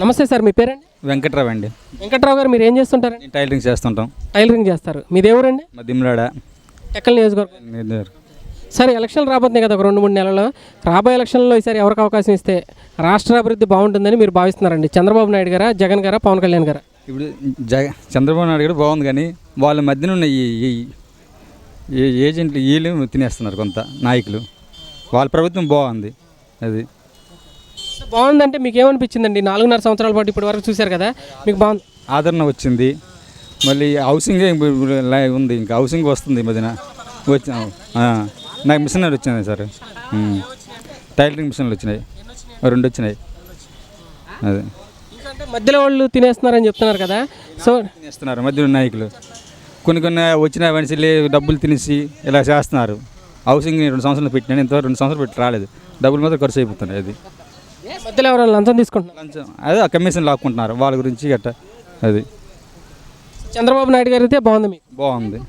నమస్తే సార్ మీ పేరండి? వెంకట్రావు అండి. వెంకట్రావు గారు మీరు ఏం చేస్తుంటారండి? టైలరింగ్ చేస్తుంటాం. టైలరింగ్ చేస్తారు. మీది ఎవరండి? మా దిమ్లాడ. ఎక్కల నియోజకవర్గం? సరే ఎలక్షన్లు రాబోతున్నాయి కదా ఒక రెండు మూడు నెలల్లో. రాబోయే ఎలక్షన్లో ఈసారి ఎవరికి అవకాశం ఇస్తే రాష్ట్ర అభివృద్ధి బాగుంటుందని మీరు భావిస్తున్నారండి. చంద్రబాబు నాయుడు గారా జగన్ గారా పవన్ కళ్యాణ్ గారా? ఇప్పుడు జగ చంద్రబాబు నాయుడు కూడా బాగుంది కానీ వాళ్ళ మధ్యన ఉన్న ఈ ఈ- ఈ ఏజెంట్లు వీళ్ళు తినేస్తున్నారు కొంత నాయకులు. వాళ్ళ ప్రభుత్వం బాగుంది. అది బాగుందంటే మీకు ఏమనిపించిందండి నాలుగున్నర సంవత్సరాల పాటు ఇప్పటి వరకు చూశారు కదా? మీకు బాగుంది. ఆదరణ వచ్చింది. మళ్ళీ హౌసింగ్ ఉంది. ఇంకా హౌసింగ్ వస్తుంది ఈ మధ్యన. వచ్చి నాకు మిషనరీ వచ్చినాయి సార్. టైలరింగ్ మిషన్లు వచ్చినాయి. రెండు వచ్చినాయి. అదే. మధ్యలో వాళ్ళు తినేస్తున్నారని చెప్తున్నారు కదా? సో తినేస్తున్నారు. మధ్యలో నాయకులు. కొన్ని కొన్ని వచ్చిన మనిషిలు డబ్బులు తినేసి ఇలా చేస్తున్నారు. హౌసింగ్ రెండు సంవత్సరాలు పెట్టినాను ఇంతవరకు రెండు సంవత్సరాలు పెట్టి రాలేదు. డబ్బులు మాత్రం ఖర్చు అయిపోతున్నాయి అది. మధ్యలో ఎవరైనా లంచం తీసుకుంటున్నారు? లంచం. అదే కమిషన్ లాక్కుంటున్నారు. వాళ్ళ గురించి గట్ట అది. చంద్రబాబు నాయుడు గారు అయితే బాగుంది మీకు. బాగుంది.